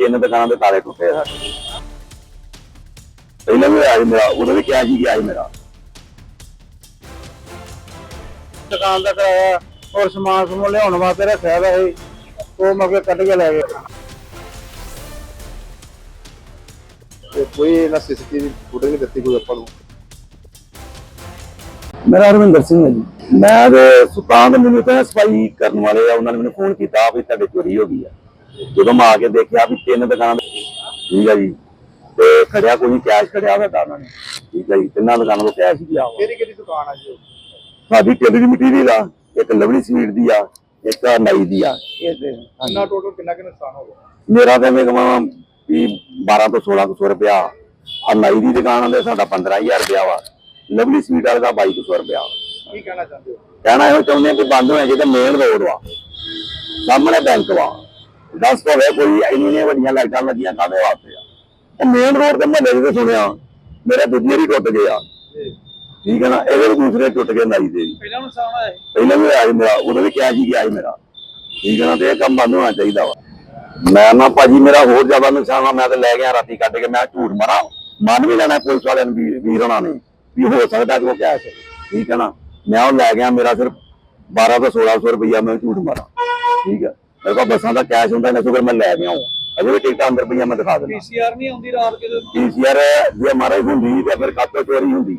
ਤਿੰਨ ਦੁਕਾਨਾਂ ਦੇ ਤਾਲੇ ਟੁੱਟੇ ਆ। ਸਾਡੇ ਪਹਿਲਾਂ ਵੀ ਹੋਇਆ ਸੀ ਮੇਰਾ ਉਦੋਂ ਵੀ ਕਿਹਾ ਸੀ ਕਿ ਆਈ ਮੇਰਾ। ਦੁਕਾਨ ਦਾ ਕਰਾਇਆ ਔਰ ਸਮਾਨ ਸਮੂਨ ਲਿਆਉਣ ਵਾਸਤੇ ਰੱਖਿਆ ਦਾ ਸੀ ਉਹ ਮਗੇ ਕੱਢ ਕੇ ਲੈ ਗਏ। ਤੇ ਕੋਈ ਇਹਨਾਂ ਸੀਸੀਟੀਵੀ ਫੁਟੇਜ ਨਹੀਂ ਦਿੱਤੀ ਕੋਈ ਆਪਾਂ ਨੂੰ? ਮੇਰਾ ਰਵਿੰਦਰ ਸਿੰਘ ਹੈ ਜੀ। ਮੈਂ ਤੇ ਸੁਲਤਾਨ ਦੇ ਮੈਨੂੰ ਤਾਂ ਸਫ਼ਾਈ ਕਰਨ ਵਾਲੇ ਆ ਉਹਨਾਂ ਨੇ ਮੈਨੂੰ ਫੋਨ ਕੀਤਾ ਵੀ ਤੁਹਾਡੇ ਚੋਰੀ ਹੋ ਗਈ ਆ। ਜਦੋਂ ਮੈਂ ਆ ਕੇ ਦੇਖਿਆ ਵੀ ਤਿੰਨ ਦੁਕਾਨਾਂ ਠੀਕ ਹੈ ਜੀ ਤੇ ਖੜਿਆ ਕੋਈ ਕੈਸ਼ ਖੜਿਆ ਹੋਇਆ ਉਹਨਾਂ ਨੇ। ਠੀਕ ਹੈ ਜੀ ਤਿੰਨਾਂ ਦੁਕਾਨਾਂ ਤੋਂ ਕੈਸ਼ ਹੀ ਵਾ ਕਿਹੜੀ ਕਿਹੜੀ ਦੁਕਾਨ ਆ ਜੀ ਉਹ? ਸਾਡੀ ਟੇਲਰ ਦੀ ਮਟੀਰੀਅਲ ਆ ਇੱਕ ਲਵਲੀ ਸਵੀਟ ਦੀ ਆ ਇੱਕ ਨਾਈ ਦੀ ਆ। ਤੇ। ਕਿੰਨਾ ਟੋਟਲ ਕਿੰਨਾ ਕਿ ਨੁਕਸਾਨ ਹੋ ਗਿਆ? ਮੇਰਾ ਤੇ ਮੈਂ ਕਹਾਂ ਵੀ 12 ਤੋਂ 1600 ਰੁਪਇਆ। ਆ ਨਾਈ ਦੀ ਦੁਕਾਨ ਦੇ ਸਾਡਾ 15000 ਰੁਪਇਆ ਵਾ। ਲਵਲੀ ਸਵੀਟ ਵਾਲੇ ਦਾ 2200 ਰੁਪਇਆ। ਕੀ ਕਹਿਣਾ ਚਾਹੁੰਦੇ ਹੋ? ਕਹਿਣਾ ਇਹੋ ਚਾਹੁੰਦੇ ਆ ਕਿ ਬੰਦ ਹੋਣਾ ਚਾਹੀਦਾ ਮੇਨ ਰੋਡ ਵਾ। ਸਾਹਮਣੇ ਬੈਂਕ ਵਾ। ਦੱਸ ਹੋਵੇ ਕੋਈ ਇੰਨੀਆਂ ਵੱਡੀਆਂ ਲਾਈਟਾਂ ਲੱਗੀਆਂ ਕਾਹਦੇ ਵਾਸਤੇ ਆ? ਉਹ ਮੇਨ ਰੋਡ ਤੇ ਮਹੱਲੇ ਦੇ ਸੁਣਿਆ ਮੇਰੇ ਦੂਜੇ ਵੀ ਟੁੱਟ ਗਏ ਆ। ਠੀਕ ਹੈ ਨਾ ਇਹਦੇ ਵੀ ਦੂਸਰੇ ਟੁੱਟ ਗਏ ਨਾਈ ਦੇ ਪਹਿਲਾਂ ਹੋਇਆ ਪਹਿਲਾਂ ਵੀ ਹੋਇਆ ਸੀ ਮੇਰਾ ਉਦੋਂ ਵੀ ਕਿਹਾ ਸੀ ਕਿ ਆਈ ਮੇਰਾ। ਠੀਕ ਹੈ ਨਾ ਤੇ ਇਹ ਕੰਮ ਬੰਦ ਹੋਣਾ ਚਾਹੀਦਾ ਵਾ। ਮੈਂ ਨਾ ਭਾਜੀ ਮੇਰਾ ਹੋਰ ਜ਼ਿਆਦਾ ਨੁਕਸਾਨ ਆ ਮੈਂ ਤੇ ਲੈ ਗਿਆ ਰਾਤੀ ਕੱਢ ਕੇ ਮੈਂ ਝੂਠ ਮਾਰਾਂ। ਮੰਨ ਵੀ ਲੈਣਾ ਪੁਲਿਸ ਵਾਲਿਆਂ ਨੂੰ ਵੀਰ ਹੋਣਾ ਨੇ ਵੀ ਹੋ ਸਕਦਾ ਕਿ ਉਹ ਕੈਸ਼ ਠੀਕ ਹੈ ਨਾ ਮੈਂ ਉਹ ਲੈ ਗਿਆ ਮੇਰਾ ਸਿਰਫ 12 ਤੋਂ 1600 ਰੁਪਈਆ ਮੈਂ ਝੂਠ ਮਾਰਾਂ। ਠੀਕ ਹੈ ਮੇਰੇ ਕੋਲ ਬੱਸਾਂ ਦਾ ਕੈਸ਼ ਹੁੰਦਾ ਨਾ ਸ਼ੁਕਰ ਮੈਂ ਲੈ ਗਿਆ ਹਾਂ ਅਜੇ ਵੀ ਟਿਕਟਾਂ ਅੰਦਰ ਪਈਆਂ ਮੈਂ ਦਿਖਾ ਦਿੰਦਾ। ਪੀਸੀਆਰ ਨਹੀਂ ਆਉਂਦੀ ਰਾਤ ਕਿਤੇ? ਪੀਸੀਆਰ ਜੇ ਮਹਾਰਾਜ ਹੁੰਦੀ ਤੇ ਫਿਰ ਕਾਤੋਂ ਚੋਰੀ ਹੁੰਦੀ।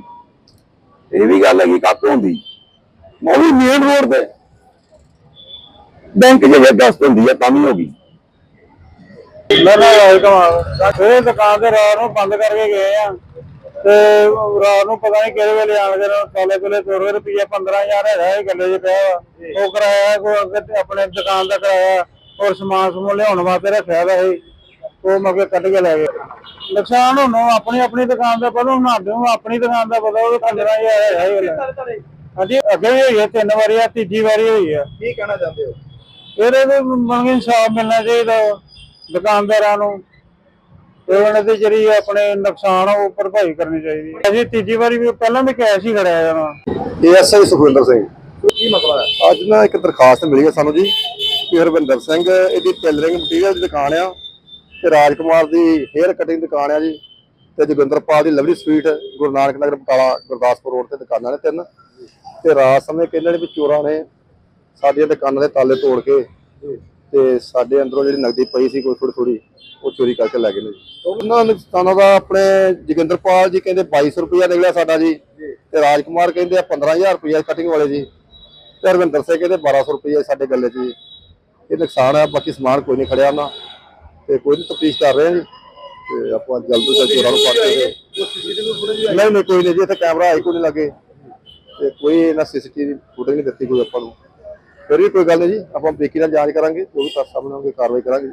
ਇਹ ਵੀ ਗੱਲ ਹੈਗੀ ਕਾਤੋਂ ਹੁੰਦੀ। ਉਹ ਵੀ ਮੇਨ ਰੋਡ ਤੇ ਬੈਂਕ ਜੇ ਗਸਤ ਹੁੰਦੀ ਹੈ ਤਾਂ ਵੀ ਹੋ ਗਈ। ਨਾ ਨਾ ਕਮਾਲ ਇਹ ਦੁਕਾਨ ਤੇ ਰਾਤ ਨੂੰ ਬੰਦ ਕਰਕੇ ਗਏ ਆ। ਤੇ ਰਾਤ ਨੂੰ ਪਤਾ ਨਹੀਂ ਕਿਹੜੇ ਵੇਲੇ ਆਣ ਕੇ ਕਾਲੇ ਕੋਲੇ ਕੇ ਰੁਪਈਆ 15000 ਹੈਗਾ ਇਹ ਗੱਲੇ 'ਚ ਪਿਆ ਵਾ। ਉਹ ਕਰਾਇਆ ਕੋ ਅੱਗੇ ਤੇ ਆਪਣੇ ਦੁਕਾਨ ਦਾ ਕਰਾਇਆ ਔਰ ਸਮਾਨ ਸਮੂਨ ਲਿਆਉਣ ਵਾਸਤੇ ਰੱਖਿਆ ਦਾ ਸੀ ਉਹ ਮਗੇ ਕੱਢ ਕੇ ਲੈ ਗਏ ਨੁਕਸਾਨ ਹੁਣ ਆਪਣੀ ਆਪਣੀ ਦੁਕਾਨ ਦਾ ਪਤਾ ਹੁਣ ਸਾਨੂੰ ਆਪਣੀ ਦੁਕਾਨ ਦਾ ਪਤਾ ਉਹ 15000 ਹੈਗਾ ਇਹ। ਹਾਂਜੀ ਅੱਗੇ ਵੀ ਹੋਈ ਹੈ ਤਿੰਨ ਵਾਰੀ ਆ ਤੀਜੀ ਵਾਰੀ ਹੋਈ ਆ। ਕੀ ਕਹਿਣਾ ਚਾਹੁੰਦੇ ਹੋ? ਇਹਦੇ ਮੰਗ ਇਨਸਾਫ ਮਿਲਣਾ ਚਾਹੀਦਾ ਵਾ ਦੁਕਾਨਦਾਰਾਂ ਨੂੰ। ਤੇ ਉਹਨਾਂ ਦੇ ਜਿਹੜੀ ਆਪਣੇ ਨੁਕਸਾਨ ਉਹ ਭਰਪਾਈ ਕਰਨੀ ਚਾਹੀਦੀ ਹੈ। ਅਸੀਂ ਤੀਜੀ ਵਾਰੀ ਵੀ ਪਹਿਲਾਂ ਵੀ ਕੈਸ਼ ਹੀ ਖੜਿਆ ਜਾਣਾ ਏਐਸਆਈ ਸੁਖਵਿੰਦਰ ਸਿੰਘ। ਕੀ ਮਸਲਾ ਹੈ? ਅੱਜ ਨਾ ਇੱਕ ਦਰਖਾਸਤ ਮਿਲੀ ਹੈ ਸਾਨੂੰ ਜੀ ਕਿ ਹਰਵਿੰਦਰ ਸਿੰਘ ਇਹਦੀ ਟੇਲਰਿੰਗ ਮਟੀਰੀਅਲ ਦੀ ਦੁਕਾਨ ਆ। ਤੇ ਰਾਜਕੁਮਾਰ ਦੀ ਹੇਅਰ ਕਟਿੰਗ ਦੁਕਾਨ ਆ ਜੀ। ਤੇ ਜੋਗਿੰਦਰਪਾਲ ਦੀ lovely sweet Guru Nanak Nagar Batala Gurdaspur road ਤੇ ਦੁਕਾਨਾਂ ਨੇ ਤਿੰਨ। ਤੇ ਰਾਤ ਸਮੇਂ ਕਹਿੰਦੇ ਨੇ ਵੀ ਚੋਰਾਂ ਨੇ ਸਾਡੀਆਂ ਦੁਕਾਨਾਂ ਦੇ ਤਾਲੇ ਤੋੜ ਕੇ ਤੇ ਸਾਡੇ ਅੰਦਰੋਂ ਜਿਹੜੀ ਨਗਦੀ ਪਈ ਸੀ ਕੋਈ ਥੋੜੀ ਥੋੜੀ ਉਹ ਚੋਰੀ ਕਰਕੇ ਲੈ ਗਏ ਨੇ ਜੀ। ਉਹਨਾਂ ਨੁਕਸਾਨਾਂ ਦਾ ਆਪਣੇ ਜੋਗਿੰਦਰਪਾਲ ਜੀ ਕਹਿੰਦੇ 2200 ਰੁਪਇਆ ਨਿਕਲਿਆ ਸਾਡਾ ਜੀ ਤੇ ਰਾਜਕੁਮਾਰ ਕਹਿੰਦੇ ਆ 15000 ਰੁਪਇਆ ਕਟਿੰਗ ਵਾਲੇ ਜੀ ਤੇ ਹਰਵਿੰਦਰ ਸਿੰਘ ਕਹਿੰਦੇ 1200 ਰੁਪਇਆ ਸਾਡੇ ਗੱਲੇ 'ਚ ਜੀ। ਇਹ ਨੁਕਸਾਨ ਆ ਬਾਕੀ ਸਮਾਨ ਕੋਈ ਨਹੀਂ ਖੜਿਆ ਉਹਨਾਂ ਤੇ ਕੋਈ ਨਹੀਂ ਤਫਤੀਸ਼ ਕਰ ਰਹੇ ਆ ਜੀ। ਤੇ ਆਪਾਂ ਜਲਦ ਤੋਂ ਜਲਦ ਚੋਰਾਂ ਨੂੰ ਫੜ ਕੇ ਨਹੀਂ ਨਹੀਂ ਕੋਈ ਨਹੀਂ ਜੀ ਇੱਥੇ ਕੈਮਰਾ ਆਈ ਕੋਈ ਨਹੀਂ ਲੱਗੇ। ਤੇ ਕੋਈ ਇਹਨਾਂ ਸੀਸੀਟੀਵੀ ਫੁਟੇਜ ਨਹੀਂ ਦਿੱਤੀ ਕੋਈ ਆਪਾਂ ਨੂੰ। ਫਿਰ ਵੀ ਕੋਈ ਗੱਲ ਨਹੀਂ ਜੀ, ਆਪਾਂ ਬੇਕੀ ਨਾਲ ਜਾਂਚ ਕਰਾਂਗੇ, ਜੋ ਵੀ ਤੱਥ ਸਾਹਮਣੇ ਆਉਣਗੇ ਕਾਰਵਾਈ ਕਰਾਂਗੇ